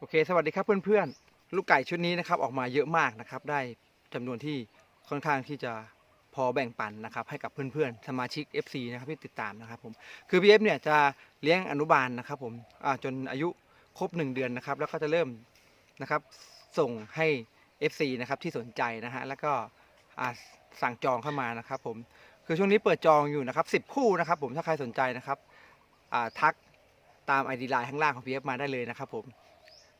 โอเค สวัสดีครับเพื่อนๆ ลูกไก่ชุดนี้นะครับออกมาเยอะมากนะครับ ได้จำนวนที่ค่อนข้างที่จะพอแบ่งปันนะครับให้กับเพื่อนๆ สมาชิก FC นะครับที่ติดตามนะครับผมคือ PF เเนี่ยจะเลี้ยงอนุบาลนะครับผมจนอายุครบ 1 เดือนนะครับ แล้วก็จะเริ่มนะครับส่งให้ FC นะครับที่สนใจนะฮะแล้วก็สั่งจองเข้ามานะครับผมคือช่วงนี้เปิดจองอยู่นะครับ10 คู่นะครับผมถ้าใครสนใจนะครับทักตาม ID ไลน์ข้างล่างของ PF มาได้เลยนะครับผม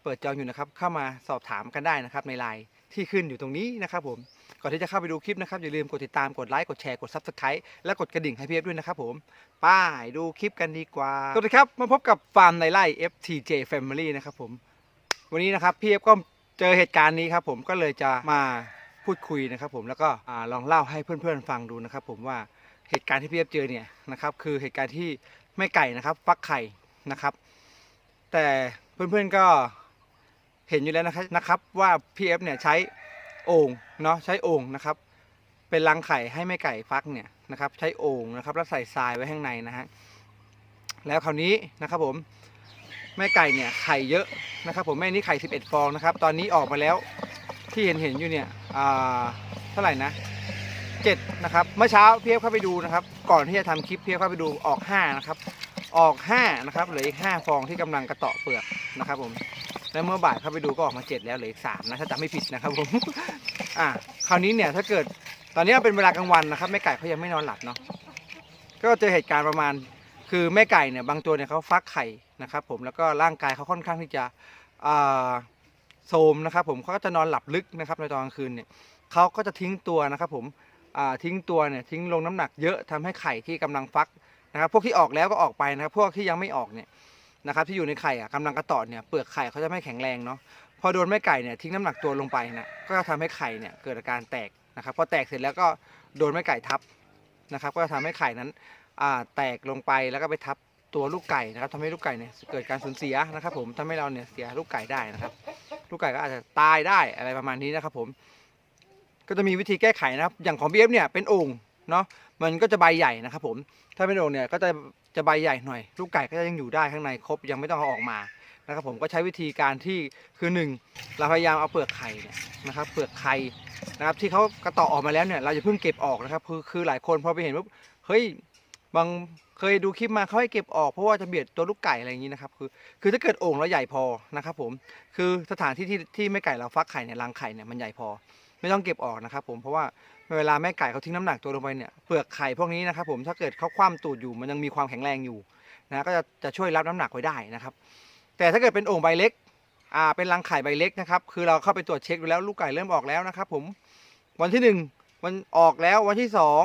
เปิดจองอยู่นะครับ เข้ามาสอบถามกันได้นะครับในไลน์ที่ขึ้นอยู่ตรงนี้นะครับผม ก่อนที่จะเข้าไปดูคลิปนะครับ อย่าลืมกดติดตามกดไลค์กดแชร์กด Subscribe และกดกระดิ่งให้พี่เอฟด้วยนะครับผม ป้ายดูคลิปกันดีกว่าสวัสดีครับมาพบกับฟาร์มในไร่ FTJ Family นะครับผม วันนี้นะครับพี่เอฟก็เจอเหตุการณ์นี้ครับผมก็เลยจะมาพูดคุยนะครับผมแล้วก็อลองเล่าให้เพื่อนๆฟังดูนะครับผมว่าเหตุการณ์ที่พี่เอฟเจอเนี่ยนะครับคือเหตุการณ์ที่แม่ไก่นะครับ ฟักไข่นะครับ แต่เพื่อนๆก็ เห็นอยู่แล้วนะครับนะครับว่า PF เนี่ยใช้โอ่งเนาะใช้โอ่งนะครับ เป็นรังไข่ให้แม่ไก่ฟักเนี่ยนะครับ ใช้โอ่งนะครับแล้วใส่ทรายไว้ข้างในนะฮะแล้วคราวนี้นะครับผมแม่ไก่เนี่ยไข่เยอะนะครับ ผมแม่นี้ไข่ 11 ฟองนะครับ ตอนนี้ออกมาแล้วที่เห็นเห็นอยู่เนี่ยอ่าเท่าไหร่นะ7นะครับเมื่อเช้าพี่เอฟเข้าไปดูนะครับ ก่อนที่จะทำคลิปพี่เอฟเข้าไปดูออก5นะครับออก5นะครับเหลืออีก5ฟองที่กำลังกระเตาะเปลือกนะครับผม แล้วเมื่อบ่ายเข้าไปดูก็ออกมาเจ็ดแล้วเหลืออีกสามนะถ้าจำไม่ผิดนะครับผม อะคราวนี้เนี่ยถ้าเกิดตอนนี้เป็นเวลากลางวันนะครับแม่ไก่เขายังไม่นอนหลับเนาะก็เจอเหตุการณ์ประมาณ คือแม่ไก่เนี่ยบางตัวเนี่ยเขาฟักไข่นะครับ ผมแล้วก็ร่างกายเขาค่อนข้างที่จะอ่าโทรมนะครับ ผมเขาก็จะนอนหลับลึกนะครับในตอนกลางคืนเนี่ยเขาก็จะทิ้งตัวนะครับ ผมอ่าทิ้งตัวเนี่ยทิ้งลงน้ำหนักเยอะทำให้ไข่ที่กำลังฟักนะครับ พวกที่ออกแล้วก็ออกไปนะครับ พวกที่ยังไม่ออกเนี่ย นะครับที่อยู่ในไข่อะกำลังกระตอดเนี่ยเปลือกไข่เขาจะไม่แข็งแรงเนาะพอโดนแม่ไก่เนี่ยทิ้งน้ำหนักตัวลงไปนะก็จะทำให้ไข่เนี่ยเกิดอาการแตกนะครับพอแตกเสร็จแล้วก็โดนแม่ไก่ทับนะครับ ก็จะทำให้ไข่นั้นแตกลงไปแล้วก็ไปทับตัวลูกไก่นะครับทำให้ลูกไก่เนี่ยเกิดการสูญเสียนะครับ ผมทำให้เราเนี่ยเสียลูกไก่ได้นะครับ ลูกไก่ก็อาจจะตายได้อะไรประมาณนี้นะครับ ผม ก็จะมีวิธีแก้ไขนะครับ อย่างของ BF เนี่ยเป็นโอ่ง เนาะมันก็จะใบใหญ่นะครับผมถ้าเป็นโอ่งเนี่ยก็จะจะใบใหญ่หน่อย ลูกไก่ก็จะยังอยู่ได้ข้างในครบยังไม่ต้องเอาออกมานะครับผมก็ใช้วิธีการที่คือหนึ่งเราพยายามเอาเปลือกไข่เนี่ยนะครับเปลือกไข่นะครับที่เขากระตาะออกมาแล้วเนี่ยเราจะเพิ่งเก็บออกนะครับคือคือหลายคนพอไปเห็นปุ๊บเฮ้ยบางเคยดูคลิปมาเขาให้เก็บออกเพราะว่าจะเบียดตัวลูกไก่อะไรอย่างนี้นะครับคือคือถ้าเกิดโอ่งเราใหญ่พอนะครับผมคือสถานที่ที่ที่แม่ไก่เราฟักไข่เนี่ยรังไข่เนี่ยมันใหญ่พอ ไม่ต้องเก็บออกนะครับผมเพราะว่าเวลาแม่ไก่เขาทิ้งน้ำหนักตัวลงไปเนี่ยเปลือกไข่พวกนี้นะครับผมถ้าเกิดเขาคว่ำตูดอยู่มันยังมีความแข็งแรงอยู่นะก็จะจะช่วยรับน้ำหนักไว้ได้นะครับ แต่ถ้าเกิดเป็นโอ่งใบเล็กอ่าเป็นรังไข่ใบเล็กนะครับคือเราเข้าไปตรวจเช็คดูแล้วลูกไก่เริ่มออกแล้วนะครับผมวันที่หนึ่งวันออกแล้ววันที่สอง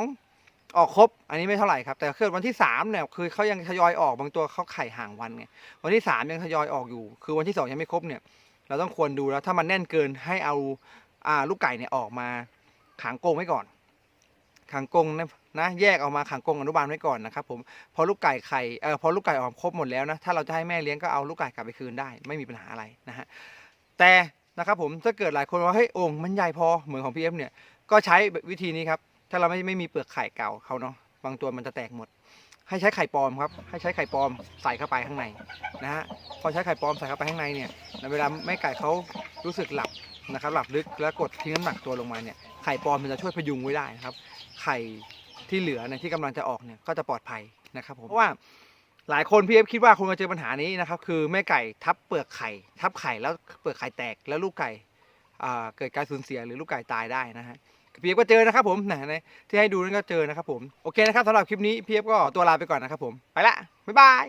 ออกครบ อันนี้ไม่เท่าไหร่ครับ แต่เกิดวันที่สามเนี่ยคือเขายังทยอยออกบางตัวเขาไข่ห่างวันไงวันที่สามยังทยอยออกอยู่ คือวันที่สองยังไม่ครบเนี่ยเราต้องควรดูแล้วถ้ามันแน่นเกินให้เอา ลูกไก่เนี่ยออกมาขังกรงไว้ก่อน ขังกรงนะนะแยกออกมาขังกรงอนุบาลไว้ก่อนนะครับผมพอลูกไก่ไข่เออพอลูกไก่ออกครบหมดแล้วนะถ้าเราจะให้แม่เลี้ยงก็เอาลูกไก่กลับไปคืนได้ ไม่มีปัญหาอะไรนะฮะแต่นะครับผมถ้าเกิดหลายคนว่าเฮ้ยโอ่งมันใหญ่พอเหมือนของพีเอฟเนี่ยก็ใช้วิธีนี้ครับถ้าเราไม่ไม่มีเปลือกไข่เก่าเขาเนาะบางตัวมันจะแตกหมด ให้ใช้ไข่ปลอมครับ ให้ใช้ไข่ปลอมใส่เข้าไปข้างในนะฮะพอใช้ไข่ปลอมใส่เข้าไปข้างในเนี่ยเวลาแม่ไก่เขารู้สึกหลับ นะครับหลับลึกแล้วกดทิ้งน้ำหนักตัวลงมาเนี่ยไข่ปลอมมันจะช่วยพยุงไว้ได้นะครับ ไข่ที่เหลือเนี่ยที่กำลังจะออกเนี่ยก็จะปลอดภัยนะครับผมเพราะว่าหลายคนพี่เอฟคิดว่าคงจะเจอปัญหานี้นะครับ คือแม่ไก่ทับเปลือกไข่ ทับไข่แล้วเปลือกไข่แตกแล้วลูกไก่เกิดการสูญเสียหรือลูกไก่ตายได้นะฮะพี่เอฟก็เจอนะครับผมนะในที่ให้ดูนั่นก็เจอนะครับผมโอเคนะครับสำหรับคลิปนี้พี่เอฟก็ตัวลาไปก่อนนะครับผมไปละบ๊ายบาย